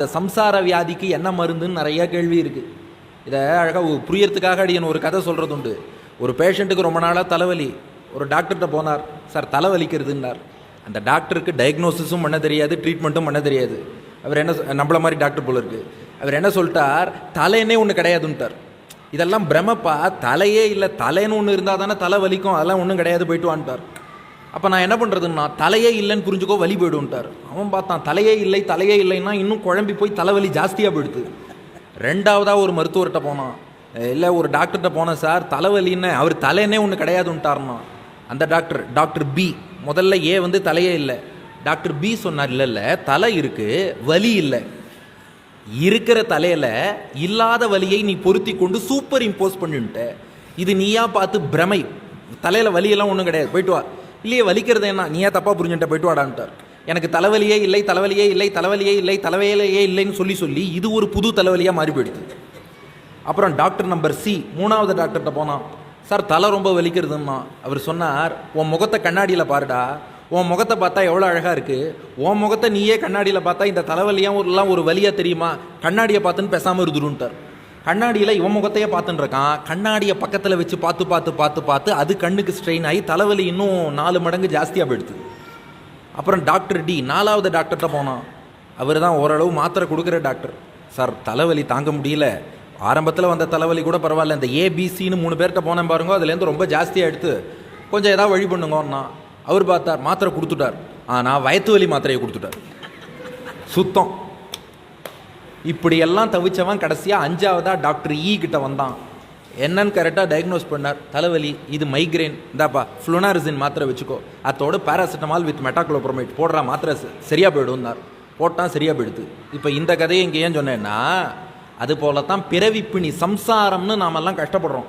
இந்த சம்சார வியாதிக்கு என்ன மருந்துன்னு நிறைய கேள்வி இருக்குது இதை அழகாக புரியறதுக்காக அடியன் ஒரு கதை சொல்கிறது உண்டு. ஒரு பேஷண்ட்டுக்கு ரொம்ப நாளாக தலைவலி. ஒரு டாக்டர்கிட்ட போனார். சார் தலைவலிக்கிறதுன்னார். அந்த டாக்டருக்கு டயக்னோசிஸும் பண்ண தெரியாது ட்ரீட்மெண்ட்டும் பண்ண தெரியாது. அவர் என்ன நம்மள மாதிரி டாக்டர் போல இருக்கு. அவர் என்ன சொல்லிட்டார்? தலைன்னே ஒன்று கிடையாதுன்ட்டார். இதெல்லாம் பிரமப்பா தலையே இல்லை தலைன்னு ஒன்று இருந்தால் தானே தலை வலிக்கும் அதெல்லாம் ஒன்றும் கிடையாது போயிட்டு வான்ட்டார். அப்போ நான் என்ன பண்ணுறதுன்னா தலையே இல்லைன்னு புரிஞ்சுக்கோ வலி போய்டுன்ட்டார் அவன் பார்த்தான் தலையே இல்லை தலையே இல்லைன்னா இன்னும் குழம்பி போய் தலைவலி ஜாஸ்தியாக போயிடுது. ரெண்டாவதாக ஒரு மருத்துவர்கிட்ட போனான். இல்லை ஒரு டாக்டர்கிட்ட போனேன் சார் தலைவலின்னு அவர் தலைன்னே ஒன்று கிடையாதுன்ட்டார்னா அந்த டாக்டர் டாக்டர் பி முதல்ல ஏ வந்து தலையே இல்லை. டாக்டர் பி சொன்னார் இல்லை இல்லை தலை இருக்குது வலி இல்லை. இருக்கிற தலையில் இல்லாத வலியை நீ பொருத்தி கொண்டு சூப்பர் இம்போஸ் பண்ணிட்ட இது நீயா பார்த்து பிரமை. தலையில் வலியெல்லாம் ஒன்றும் கிடையாது போயிட்டு வா. இல்லையே வலிக்கிறது என்ன? நீயே தப்பாக புரிஞ்சுட்ட போயிட்டு வாடான்ட்டார். எனக்கு தலைவலியே இல்லை தலைவலியே இல்லை தலைவலியே இல்லை தலைவலியே இல்லைன்னு சொல்லி சொல்லி இது ஒரு புது தலைவலியாக மாறி போயிடுது. அப்புறம் டாக்டர் நம்பர் சி மூணாவது டாக்டர்கிட்ட போனான். சார் தலை ரொம்ப வலிக்கிறதுன்னா அவர் சொன்னார். உன் முகத்தை கண்ணாடியில் பாருடா. உன் முகத்தை பார்த்தா எவ்வளோ அழகாக இருக்குது உன் முகத்தை நீயே கண்ணாடியில் பார்த்தா இந்த தலைவலியாக எல்லாம் ஒரு வலியாக தெரியுமா? கண்ணாடியை பார்த்துன்னு பேசாமல் இருந்துருன்ட்டார். கண்ணாடியில் இவன் முகத்தையே பார்த்துன்னு இருக்கான். கண்ணாடியை பக்கத்தில் வச்சு பார்த்து பார்த்து பார்த்து பார்த்து அது கண்ணுக்கு ஸ்ட்ரெயின் ஆகி தலைவலி இன்னும் நாலு மடங்கு ஜாஸ்தியாக போயிடுது. அப்புறம் டாக்டர் டி நாலாவது டாக்டர்கிட்ட போனான். அவர் தான் ஓரளவு மாத்திரை கொடுக்குற டாக்டர். சார் தலைவலி தாங்க முடியல. ஆரம்பத்தில் வந்த தலைவலி கூட பரவாயில்ல. இந்த ஏபிசின்னு மூணு பேர்கிட்ட போனேன் பாருங்க அதுலேருந்து ரொம்ப ஜாஸ்தியாக எடுத்து கொஞ்சம் ஏதாவது வழி பண்ணுங்கன்னா அவர் பார்த்தார் மாத்திரை கொடுத்துட்டார். ஆனால் வயத்து வலி மாத்திரையை கொடுத்துட்டார். சுத்தம். இப்படியெல்லாம் தவிச்சவன் கடைசியாக அஞ்சாவதாக டாக்டர் இ கிட்ட வந்தான். என்னன்னு கரெக்டாக டயக்னோஸ் பண்ணார். தலைவலி இது மைக்ரேன் இந்தாப்பா ஃப்ளோனாரிசின் மாத்திரை வச்சுக்கோ. அத்தோட பேராசிட்டமால் வித் மெட்டாக்ளோப்ரோமைட் போடுற மாத்திரை சரியாக சரியா போயிடும்னார். போட்டால் சரியாக போயிடுது. இப்போ இந்த கதையை இங்கே ஏன் சொன்னேன்னா அது போல தான் பிறவிப்பிணி சம்சாரம்னு நாமெல்லாம் கஷ்டப்படுறோம்.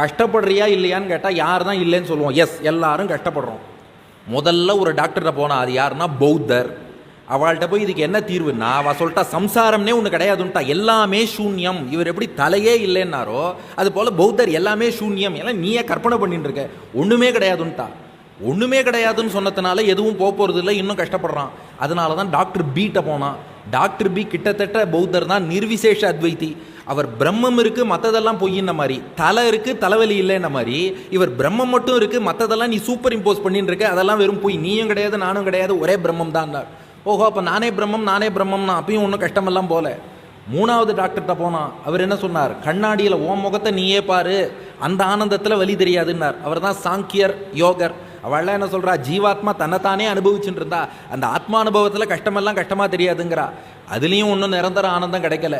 கஷ்டப்படுறியா இல்லையான்னு கேட்டால் யார் தான் இல்லைன்னு சொல்லுவோம். எஸ் எல்லாரும் கஷ்டப்படுறோம். முதல்ல ஒரு டாக்டர்கிட்ட போனால் அது யாருன்னா பௌத்தர். அவள்கிட்ட போய் இதுக்கு என்ன தீர்வுன்னா அவ சொல்லிட்டா சம்சாரம்னே ஒன்று கிடையாதுன்ட்டா. எல்லாமே சூன்யம். இவர் எப்படி தலையே இல்லைன்னாரோ அது போல் பௌத்தர் எல்லாமே சூன்யம். எல்லாம் நீயே கற்பனை பண்ணிட்டு இருக்க. ஒண்ணுமே கிடையாதுன்ட்டா. ஒன்றுமே கிடையாதுன்னு சொன்னதுனால எதுவும் போக போகிறது இல்லை இன்னும் கஷ்டப்படுறான். அதனால தான் டாக்டர் பீட்ட போனான் டாக்டர் பி கிட்டத்தட்ட பௌத்தர் தான் நிர்விசேஷ அத்வைத்தி. அவர் பிரம்மம் இருக்குது மற்றதெல்லாம் பொய்யின்ன மாதிரி. தலை இருக்குது தலைவலி இல்லைன்ன மாதிரி. இவர் பிரம்மம் மட்டும் இருக்குது மற்றதெல்லாம் நீ சூப்பர் இம்போஸ் பண்ணிட்டு இருக்க. அதெல்லாம் வெறும் பொய். நீயும் கிடையாது நானும் கிடையாது ஒரே பிரம்மம் தான் ஓஹோ அப்போ நானே பிரம்மம் நானே பிரம்மம்னா அப்பயும் ஒன்றும் கஷ்டமெல்லாம் போல. மூணாவது டாக்டர்கிட்ட போனான் அவர் என்ன சொன்னார்? கண்ணாடியில் ஓ முகத்தை நீயே பாரு அந்த ஆனந்தத்தில் வலி தெரியாதுன்னார். அவர் தான் சாங்கியர் யோகர். அவள்லாம் என்ன சொல்கிறா ஜீவாத்மா தன்னைத்தானே அனுபவிச்சுட்டு இருந்தா அந்த ஆத்மா அனுபவத்தில் கஷ்டமெல்லாம் கஷ்டமாக தெரியாதுங்கிறா. அதுலேயும் ஒன்றும் நிரந்தர ஆனந்தம் கிடைக்கல.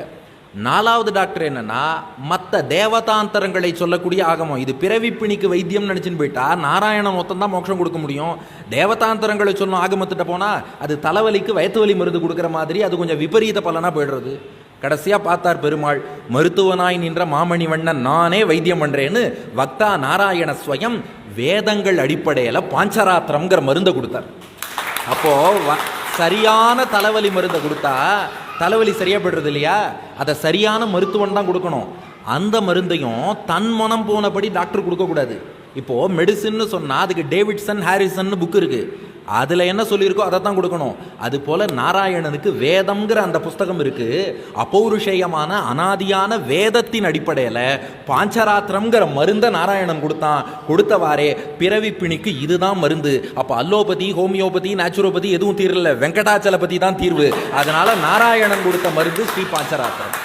நாலாவது டாக்டர் என்னன்னா மற்ற தேவதாந்தரங்களை சொல்லக்கூடிய ஆகமம். இது பிறவிப்பிணிக்கு வைத்தியம் நினைச்சுன்னு போயிட்டா நாராயணன் மொத்தம் தான் மோட்சம் கொடுக்க முடியும். தேவதாந்தரங்களை சொன்ன ஆகமத்திட்ட போனால் அது தலைவலிக்கு வயத்து வலி மருந்து கொடுக்குற மாதிரி அது கொஞ்சம் விபரீத பலனாக போயிடுறது. கடைசியாக பார்த்தார் பெருமாள் மருத்துவனாய் நின்ற மாமணி வண்ணன் நானே வைத்தியம் பண்ணுறேன்னு வக்தா நாராயண ஸ்வயம் வேதங்கள் அடிப்படையில் பாஞ்சராத்திரம்ங்கிற மருந்தை கொடுத்தார். அப்போது வ- சரியான தலைவலி மருந்தை கொடுத்தா தலைவலி சரியாகப்படுறது இல்லையா அதை சரியான மருத்துவன் தான் கொடுக்கணும். அந்த மருந்தையும் தன் மனம் போனபடி டாக்டர் கொடுக்கக்கூடாது. இப்போது மெடிசின்னு சொன்னால் அதுக்கு டேவிட்சன் ஹாரிசன் புக் இருக்குது அதில் என்ன சொல்லியிருக்கோ அதை தான் கொடுக்கணும். அது போல் நாராயணனுக்கு வேதம்ங்கிற அந்த புஸ்தகம் இருக்குது அப்பௌருஷேயமான அனாதியான வேதத்தின் அடிப்படையில் பாஞ்சராத்திரம்ங்கிற மருந்தை நாராயணன் கொடுத்தான். கொடுத்தவாறே பிறவி பிணிக்கு இதுதான் மருந்து. அப்போ அல்லோபதி ஹோமியோபதி நேச்சுரோபதி எதுவும் தீரல. வெங்கடாச்சலபதி தான் தீர்வு. அதனால் நாராயணன் கொடுத்த மருந்து ஸ்ரீ பாஞ்சராத்திரம்.